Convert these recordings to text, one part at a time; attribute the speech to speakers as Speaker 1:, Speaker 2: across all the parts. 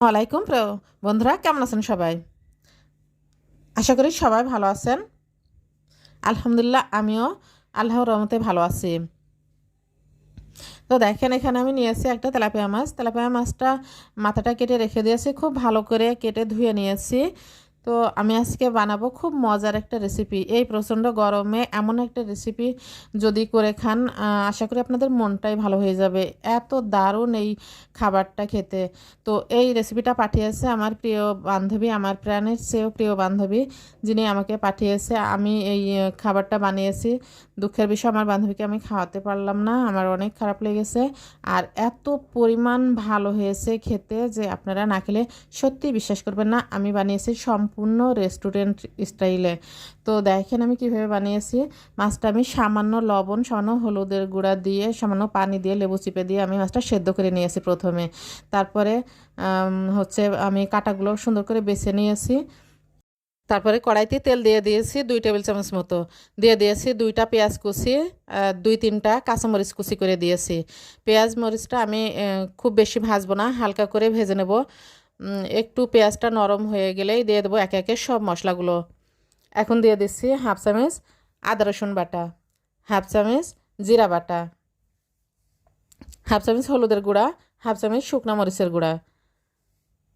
Speaker 1: ওয়ালাইকুম প্র বন্ধুরা, কেমন আছেন সবাই? আশা করি সবাই ভালো আছেন। আলহামদুলিল্লাহ, আমিও আল্লাহর রহমতে ভালো আছি। তো দেখেন, এখানে আমি নিয়েছি একটা তেলাপিয়া মাছ। তেলাপিয়া মাছটা মাথাটা কেটে রেখে দিয়েছি, খুব ভালো করে কেটে ধুয়ে নিয়েছি। তো আমি আজকে বানাবো খুব মজার একটা রেসিপি এই প্রচণ্ড গরমে এমন একটা রেসিপি যদি করে খান আশা করি আপনাদের মনটাই ভালো হয়ে যাবে। এত দারুণ এই খাবারটা খেতে। তো এই রেসিপিটা পাঠিয়েছে আমার প্রিয় বান্ধবী, আমার প্রাণের চেয়েও প্রিয় বান্ধবী, যিনি আমাকে পাঠিয়েছে। আমি এই খাবারটা বানিয়েছি। দুঃখের বিষয়, আমার বান্ধবীকে আমি খাওয়াতে পারলাম না। আমার অনেক খারাপ লেগেছে। আর এত পরিমাণ ভালো হয়েছে খেতে যে আপনারা না খেলে সত্যি বিশ্বাস করবেন না, আমি বানিয়েছি সম্পূর্ণ রেস্টুরেন্ট স্টাইলে তো দেখেন আমি কীভাবে বানিয়েছি। মাছটা আমি সামান্য লবণ, সামান্য হলুদের গুঁড়া দিয়ে, সামান্য পানি দিয়ে, লেবু চিপে দিয়ে আমি মাছটা সেদ্ধ করে নিয়েছি প্রথমে। তারপরে হচ্ছে আমি কাটাগুলো সুন্দর করে বেছে নিয়েছি। তারপরে কড়াইতে তেল দিয়ে দিয়েছি দুই টেবিল চামচ মতো। দিয়ে দিয়েছি দুইটা পেঁয়াজ কুচি দুই তিনটা কাঁচামরিচ কুচি করে দিয়েছি। পেঁয়াজ মরিচটা আমি খুব বেশি ভাজবো না, হালকা করে ভেজে নেব। একটু পেঁয়াজটা নরম হয়ে গেলেই দিয়ে দেবো একে একে সব মশলাগুলো। এখন দিয়ে দিচ্ছি হাফ চামচ আদা রসুন বাটা, হাফ চামচ জিরা বাটা, হাফ চামচ হলুদের গুঁড়া, হাফ চামচ শুকনো মরিচের গুঁড়া।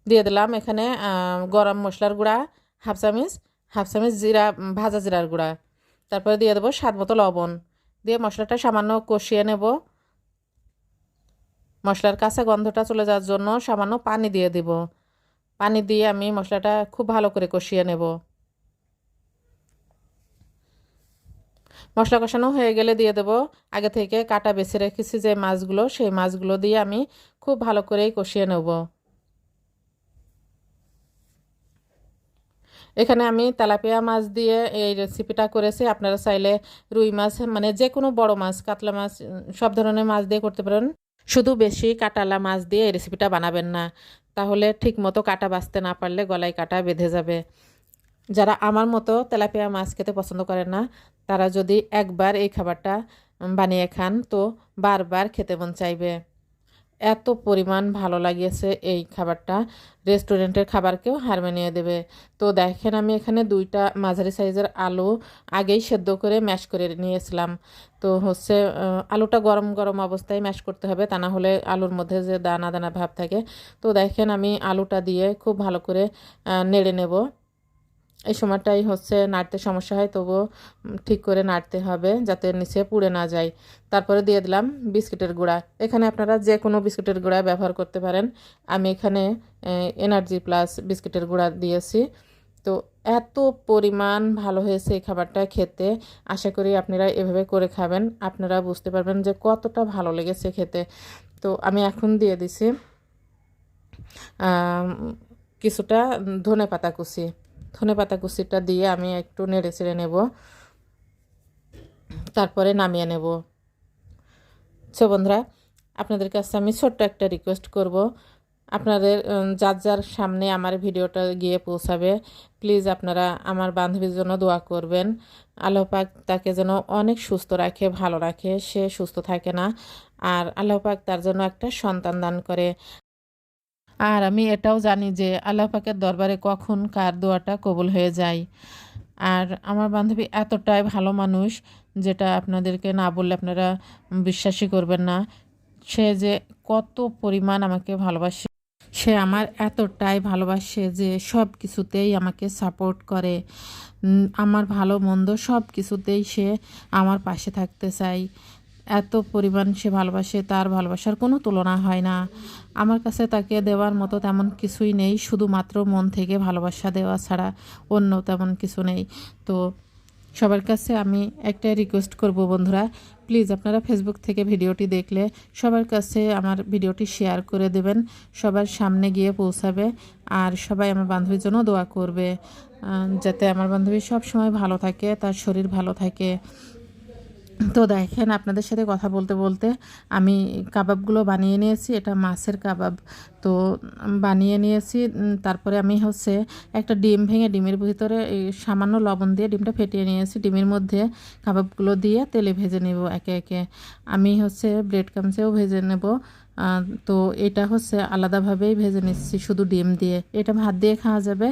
Speaker 1: দিয়ে দিলাম এখানে গরম মশলার গুঁড়া, হাফ চামচ হাফ চামচ জিরা, ভাজা জিরার গুঁড়া। তারপরে দিয়ে দেবো স্বাদ মতো লবণ। দিয়ে মশলাটা সামান্য কষিয়ে নেব। মশলার কাছে গন্ধটা চলে যাওয়ার জন্য সামান্য পানি দিয়ে দেব। পানি দিয়ে আমি মশলাটা খুব ভালো করে কষিয়ে নেব। মশলা কষানো হয়ে গেলে দিয়ে দেব আগে থেকে কাটা বেছে রেখেছি যে মাছগুলো, সেই মাছগুলো দিয়ে আমি খুব ভালো করেই কষিয়ে নেব। এখানে আমি তেলাপিয়া মাছ দিয়ে এই রেসিপিটা করেছি। আপনারা চাইলে রুই মাছ মানে যে কোনো বড় মাছ, কাতলা মাছ, সব ধরনের মাছ দিয়ে করতে পারেন। শুধু বেশি কাটালা মাছ দিয়ে এই রেসিপিটা বানাবেন না, তাহলে ঠিক মতো কাটা বাঁচতে না পারলে গলায় কাটা বেঁধে যাবে। যারা আমার মতো তেলাপিয়া মাছ খেতে পছন্দ করে না, তারা যদি একবার এই খাবারটা বানিয়ে খান, তো বারবার খেতে মন চাইবে। এত পরিমাণ ভালো লাগিয়েছে এই খাবারটা। রেস্টুরেন্টের খাবারকেও হার মানিয়ে দেবে। তো দেখেন আমি এখানে দুইটা মাঝারি সাইজের আলু আগেই সেদ্ধ করে ম্যাশ করে নিয়েছিলাম। তো হচ্ছে আলুটা গরম গরম অবস্থায় ম্যাশ করতে হবে, তা না হলে আলুর মধ্যে যে দানা দানা ভাব থাকে। তো দেখেন আমি আলুটা দিয়ে খুব ভালো করে নেড়ে নেব। এই সময়টাই হচ্ছে নাড়তে সমস্যা হয়, তবুও ঠিক করে নাড়তে হবে যাতে নিচে পুড়ে না যায়। তারপরে দিয়ে দিলাম বিস্কিটের গুঁড়া। এখানে আপনারা যে কোনো বিস্কিটের গুঁড়া ব্যবহার করতে পারেন। আমি এখানে এনার্জি প্লাস বিস্কিটের গুঁড়া দিয়েছি। তো এত পরিমাণ ভালো হয়েছে এই খাবারটা খেতে। আশা করি আপনারা এভাবে করে খাবেন। আপনারা বুঝতে পারবেন যে কতটা ভালো লেগেছে খেতে। তো আমি এখন দিয়ে দিছি কিছুটা ধনে পাতা কুচি। ধনে পাতা কুচিটা দিয়ে আমি একটু নেড়ে চেড়ে নেব। তারপরে নামিয়ে নেব। সো বন্ধুরা, আপনাদের কাছে আমি ছোট্ট একটা রিকোয়েস্ট করব। আপনাদের যার যার সামনে আমার ভিডিওটা গিয়ে পৌঁছাবে প্লিজ আপনারা আমার বান্ধবীর জন্য দোয়া করবেন। আল্লাহ পাক তাকে যেন অনেক সুস্থ রাখে, ভালো রাখে, সে সুস্থ থাকে না। আর আল্লাহ পাক তার জন্য একটা সন্তান দান করে। আর আমি এটাও জানি যে আল্লাহ পাকের দরবারে কখন কার দোয়াটা কবুল হয়ে যায়। আর আমার বান্ধবী এতটাই ভালো মানুষ যেটা আপনাদেরকে না বললে আপনারা বিশ্বাসই করবেন না। সে যে কত পরিমাণ আমাকে ভালোবাসে, সে আমার এতটাই ভালোবাসে যে সব কিছুতেই আমাকে সাপোর্ট করে। আমার ভালো মন্দ সব কিছুতেই সে আমার পাশে থাকতে চায়। এত পরিমাণ সে ভালোবাসে, তার ভালোবাসার কোনো তুলনা হয় না। আমার কাছে তাকে দেওয়ার মতো তেমন কিছুই নেই, শুধুমাত্র মন থেকে ভালোবাসা দেওয়া ছাড়া অন্য তেমন কিছু নেই। তো সবার কাছে আমি একটা রিকোয়েস্ট করব বন্ধুরা প্লিজ আপনারা ফেসবুক থেকে ভিডিওটি দেখলে সবার কাছে আমার ভিডিওটি শেয়ার করে দেবেন, সবার সামনে গিয়ে পৌঁছাবে আর সবাই আমার বান্ধবীর জন্য দোয়া করবে যাতে আমার বান্ধবী সব সময় ভালো থাকে, তার শরীর ভালো থাকে। তো দেখেন, আপনাদের সাথে কথা বলতে বলতে আমি কাবাবগুলো বানিয়ে নিয়েছি, এটা মাছের কাবাব। তো বানিয়ে নিয়েছি তারপরে আমি হচ্ছে একটা ডিম ভেঙে ডিমের ভিতরে সামান্য লবণ দিয়ে ডিমটা ফেটিয়ে নিয়েছি। ডিমের মধ্যে কাবাবগুলো দিয়ে তেলে ভেজে নেব একে একে। আমি হচ্ছে ব্রেড ক্রামসেও ভেজে নেব। তো এটা হচ্ছে আলাদাভাবেই ভেজে নিচ্ছি শুধু ডিম দিয়ে। এটা ভাত দিয়ে খাওয়া যাবে,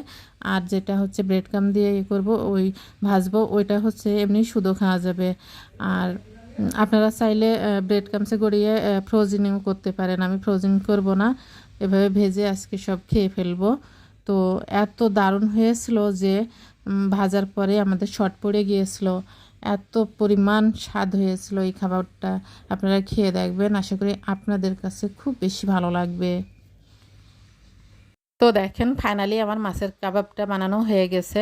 Speaker 1: আর যেটা হচ্ছে ব্রেড কাম দিয়ে ইয়ে করব, ওই ভাজবো, ওইটা হচ্ছে এমনি শুধু খাওয়া যাবে। আর আপনারা চাইলে ব্রেড কামসে গড়িয়ে ফ্রোজিনিং করতে পারেন। আমি ফ্রোজিং করব না, এভাবে ভেজে আজকে সব খেয়ে ফেলব। তো এত দারুণ হয়েছিল যে ভাজার পরে আমাদের শর্ট পড়ে গিয়েছিল। এত পরিমাণ স্বাদ হয়েছিল এই খাবারটা। আপনারা খেয়ে দেখবেন, আশা করি আপনাদের কাছে খুব বেশি ভালো লাগবে। তো দেখেন ফাইনালি আমার মাছের কাবাবটা বানানো হয়ে গেছে।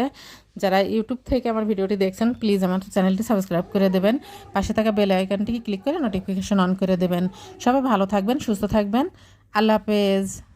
Speaker 1: যারা ইউটিউব থেকে আমার ভিডিওটি দেখছেন প্লিজ আমার চ্যানেলটি সাবস্ক্রাইব করে দেবেন। পাশে থাকা বেল আইকনটিকে ক্লিক করে নোটিফিকেশন অন করে দেবেন। সবাই ভালো থাকবেন, সুস্থ থাকবেন। আল্লাহ হাফেজ।